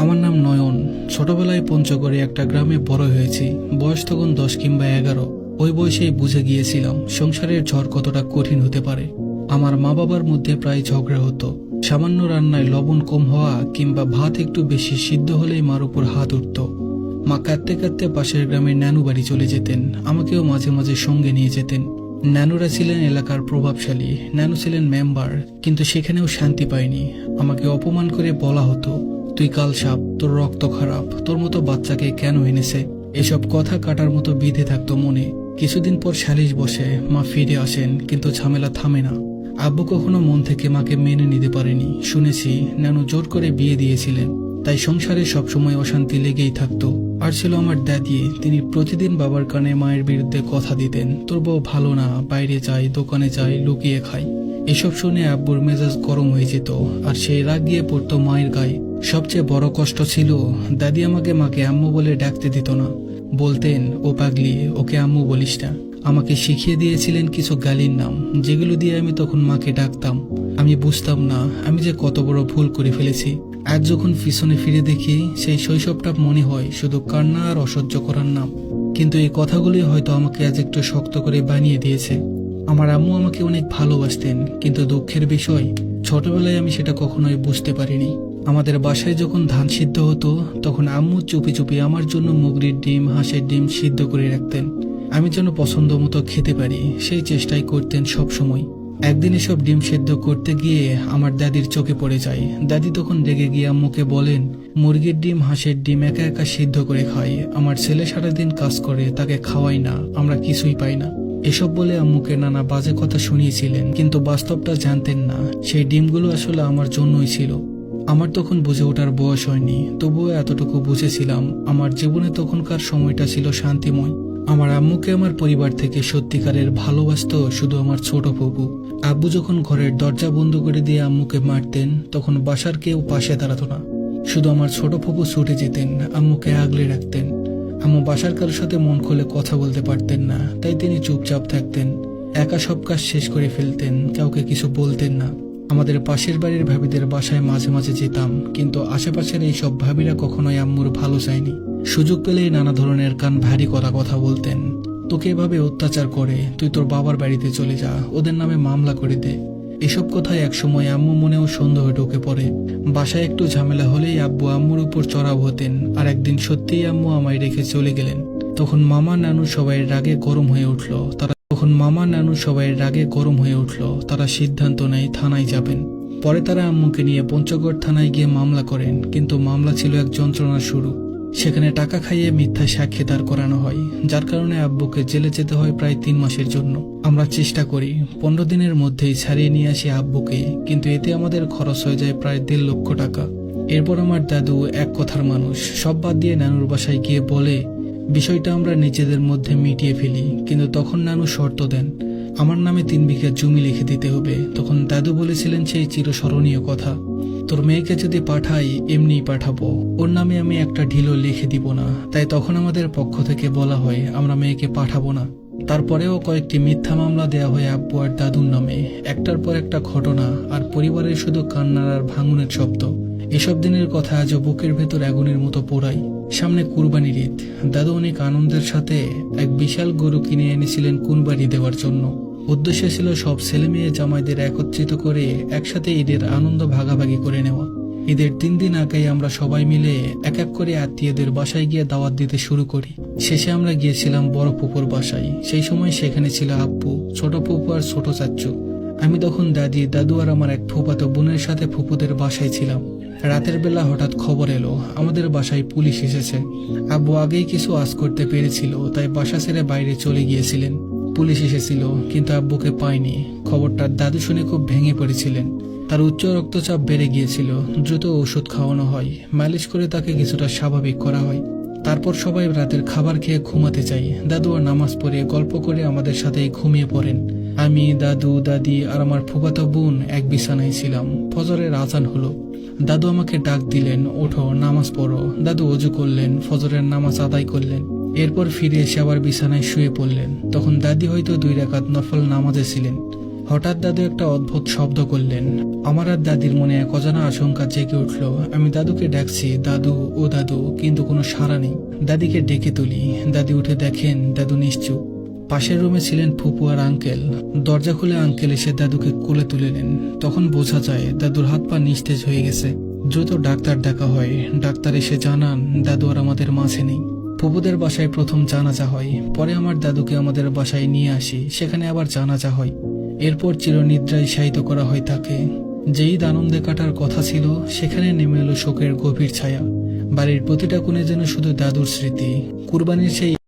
আমার নাম নয়ন। ছোটবেলায় পঞ্চগড়ে একটা গ্রামে বড় হয়েছি। বয়স তখন দশ কিংবা এগারো। ওই বয়সেই বুঝে গিয়েছিলাম সংসারের ঝড় কতটা কঠিন হতে পারে। আমার মা বাবার মধ্যে প্রায় ঝগড়া হতো। সামান্য রান্নায় লবণ কম হওয়া কিংবা ভাত একটু বেশি সিদ্ধ হলেই মার উপর হাত উঠত। মা কাঁদতে কাঁদতে পাশের গ্রামের নানু বাড়ি চলে যেতেন। আমাকেও মাঝে মাঝে সঙ্গে নিয়ে যেতেন। ন্যানুরা ছিলেন এলাকার প্রভাবশালী। ন্যানু ছিলেন মেম্বার, কিন্তু সেখানেও শান্তি পায়নি। আমাকে অপমান করে বলা হতো। তুই কাল সাপ, তোর রক্ত খারাপ, তোর মতো বাচ্চাকে কেন এনেছে? এসব কথা কাটার মতো বিধে থাকতো মনে। কিছুদিন পর সালিশ বসে, মা ফিরে আসেন, কিন্তু ঝামেলা থামে না। আব্বু কখনো মন থেকে মাকে মেনে নিতে পারেনি। শুনেছি, নানু জোর করে বিয়ে দিয়েছিলেন। তাই সংসারে সবসময় অশান্তি লেগেই থাকতো। আর ছিল আমার দাদি, তিনি প্রতিদিন বাবার কানে মায়ের বিরুদ্ধে কথা দিতেন, তোর বউ ভালো না, বাইরে যায় দোকানে যায় লুকিয়ে খায় এসব শুনে আব্বুর মেজাজ গরম হয়ে যেত, আর সেই রাগ গিয়ে পড়তো মায়ের গায়ে। সবচেয়ে বড় কষ্ট ছিল, দাদি আমাকে মাকে আম্মু বলে ডাকতে দিত না। বলতেন, ও পাগলি, ওকে আম্মু বলিস না। আমাকে শিখিয়ে দিয়েছিলেন কিছু গালির নাম, যেগুলো দিয়ে আমি তখন মাকে ডাকতাম। আমি বুঝতাম না, আমি যে কত বড় ভুল করে ফেলেছি। আজ যখন পিছনে ফিরে দেখি, সেই শৈশবটা মনে হয় শুধু কান্না আর অসহ্য করার নাম। কিন্তু এই কথাগুলি হয়তো আমাকে আজ একটু শক্ত করে বানিয়ে দিয়েছে। আমার আম্মু আমাকে অনেক ভালোবাসতেন, কিন্তু দুঃখের বিষয়, ছোটবেলায় আমি সেটা কখনোই বুঝতে পারিনি। আমাদের বাসায় যখন ধান সিদ্ধ হতো, তখন আম্মু চুপি চুপি আমার জন্য মুগরির ডিম, হাঁসের ডিম সিদ্ধ করে রাখতেন। আমি যেন পছন্দ মতো খেতে পারি, সেই চেষ্টাই করতেন সব সময় একদিন এসব ডিম সেদ্ধ করতে গিয়ে আমার দাদির চোখে পড়ে যায়। দাদি তখন রেগে গিয়ে আম্মুকে বলেন, মুরগির ডিম, হাঁসের ডিম একা একা সিদ্ধ করে খাই। আমার ছেলে সারাদিন কাজ করে, তাকে খাওয়াই না, আমরা কিছুই পাই না। এসব বলে আম্মুকে নানা বাজে কথা শুনিয়েছিলেন, কিন্তু বাস্তবটা জানতেন না। সেই ডিমগুলো আসলে আমার জন্যই ছিল। আমার তখন বুঝে ওঠার বয়স হয়নি, তবুও এতটুকু বুঝেছিলাম আমার জীবনে তখনকার সময়টা ছিল শান্তিময়। আমার আম্মুকে আমার পরিবার থেকে সত্যিকারের ভালোবাসত শুধু আমার ছোট ফুপু। আব্বু যখন ঘরের দরজা বন্ধ করে দিয়ে আম্মুকে মারতেন, তখন বাসার কেউ পাশে দাঁড়াতো না। শুধু আমার ছোট ফুপু ছুটে যেতেন, আম্মুকে আগলে রাখতেন। আম্মু বাসার কারোর সাথে মন খুলে কথা বলতে পারতেন না, তাই তিনি চুপচাপ থাকতেন। একা সব কাজ শেষ করে ফেলতেন, কাউকে কিছু বলতেন না। আমাদের পাশের বাড়ির ভাবিদের বাসায় মাঝে মাঝে যেতাম, কিন্তু আশেপাশের এই সব ভাবিরা কখনোই আম্মুর ভালো চায়নি। সুযোগ পেলেই নানা ধরনের কান ভারী করা কথা বলতেন। তোকে এভাবে অত্যাচার করে, তুই তোর বাবার বাড়িতে চলে যা, ওদের নামে মামলা করে দে। এসব কথায় একসময় আম্মু মনেও সন্দেহ ঢুকে পড়ে। বাসায় একটু ঝামেলা হলেই আব্বু আম্মুর উপর চড়াও হতেন, আর একদিন সত্যিই আম্মু আমায় রেখে চলে গেলেন। তখন মামা নানু সবাই রাগে গরম হয়ে উঠল, তারা তখন মামা নানু সবাই রাগে গরম হয়ে উঠল। তারা সিদ্ধান্ত নেয় থানায় যাবেন। পরে তারা আম্মুকে নিয়ে পঞ্চগড় থানায় গিয়ে মামলা করেন, কিন্তু মামলা ছিল এক যন্ত্রণার শুরু। সেখানে টাকা খাইয়ে মিথ্যা সাক্ষী দাঁড় করানো হয়, যার কারণে আব্বুকে জেলে যেতে হয় প্রায় তিন মাসের জন্য। আমরা চেষ্টা করি, পনেরো দিনের মধ্যেই ছাড়িয়ে নিয়ে আসি আব্বুকে, কিন্তু এতে আমাদের খরচ হয়ে যায় প্রায় দেড় লক্ষ টাকা। এরপর আমার দাদু এক কথার মানুষ, সব বাদ দিয়ে নানুর বাসায় গিয়ে বলে বিষয়টা আমরা নিজেদের মধ্যে মিটিয়ে ফেলি, কিন্তু তখন নানু শর্ত দেন, আমার নামে তিন বিঘা জমি লিখে দিতে হবে। তখন দাদু বলেছিলেন সেই চিরস্মরণীয় কথা, তোর মেয়েকে যদি পাঠাই, এমনিই পাঠাবো। ওর নামে আমি একটা ঢিলও লিখে দিব না। তাই তখন আমাদের পক্ষ থেকে বলা হয়, আমরা মেয়েকে পাঠাবো না। তারপরেও কয়েকটি মিথ্যা মামলা দেয়া হয় আব্বু আর দাদুর নামে। একটার পর একটা ঘটনা, আর পরিবারের শুধু কান্নার আর ভাঙনের শব্দ। এসব দিনের কথা আজও বুকের ভেতর আগুনের মতো পোড়াই। সামনে কুরবানির ঈদ। দাদু অনেক আনন্দের সাথে এক বিশাল গরু কিনে এনেছিলেন কুরবানি দেওয়ার জন্য। উদ্দেশ্য ছিল সব ছেলে মেয়ে জামাইদের একত্রিত করে একসাথে ঈদের আনন্দ ভাগাভাগি করে নেওয়া। ঈদের তিন দিন আগেই আমরা সবাই মিলে এক এক করে আত্মীয়দের বাসায় গিয়ে দাওয়াত দিতে শুরু করি। শেষে আমরা গিয়েছিলাম বড় পুকুর বাসায়। সেই সময় সেখানে ছিল আব্বু, ছোট পুপু আর ছোট চাচ্চু। আমি তখন দাদি, দাদু আর আমার এক ফুপাতো বোনের সাথে ফুপুদের বাসায় ছিলাম। রাতের বেলা হঠাৎ খবর এলো, আমাদের বাসায় পুলিশ এসেছে। আব্বু আগেই কিছু আজ করতে পেরেছিল, তাই বাসা ছেড়ে বাইরে চলে গিয়েছিলেন। পুলিশ এসেছিল, কিন্তু আব্বুকে পায়নি। খবরটা দাদু শুনে খুব ভেঙে পড়েছিলেন। তার উচ্চ রক্তচাপ বেড়ে গিয়েছিল, দ্রুত ওষুধ খাওয়ানো হয়। মালিশ করে তাকে কিছুটা স্বাভাবিক করা হয়। তারপর সবাই রাতের খাবার খেয়ে ঘুমাতে চাই দাদু আর নামাজ পড়ে গল্প করে আমাদের সাথে ঘুমিয়ে পড়েন। আমি, দাদু, দাদি আর আমার ফুফাতো বোন এক বিছানায় ছিলাম। ফজরের আজান হলো। দাদু আমাকে ডাক দিলেন, ওঠো, নামাজ পড়ো। দাদু অজু করলেন, ফজরের নামাজ আদায় করলেন। এরপর ফিরে এসে আবার বিছানায় শুয়ে পড়লেন। তখন দাদি হয়তো দুই রাকাত নফল নামাজে ছিলেন। হঠাৎ দাদু একটা অদ্ভুত শব্দ করলেন। আমার আর দাদির মনে এক অজানা আশঙ্কা জেগে উঠল। আমি দাদুকে ডাকছি, দাদু ও দাদু, কিন্তু কোনো সাড়া নেই। দাদিকে ডেকে তুলি। দাদি উঠে দেখেন, দাদু নিশ্চুপ। পাশের রুমে ছিলেন ফুপু আর আঙ্কেল। দরজা খুলে আঙ্কেল এসে দাদুকে কোলে তুলে নেন তখন বোঝা যায়, দাদুর হাত পা নিস্তেজ হয়ে গেছে। দ্রুত ডাক্তার ডাকা হয়। ডাক্তার এসে জানান, দাদু আর আমাদের মাঝে নেই। ফুপুদের বাসায় প্রথম জানাজা হয়। পরে আমার দাদুকে আমাদের বাসায় নিয়ে আসি। সেখানে আবার জানাজা হয়। এরপর চিরনিদ্রায় শায়িত করা হয় তাকে। যেই আনন্দে কাটার কথা ছিল, সেখানে নেমে এলো শোকের গভীর ছায়া। বাড়ির প্রতিটা কোণে যেন শুধু দাদুর স্মৃতি। কুরবানির সেই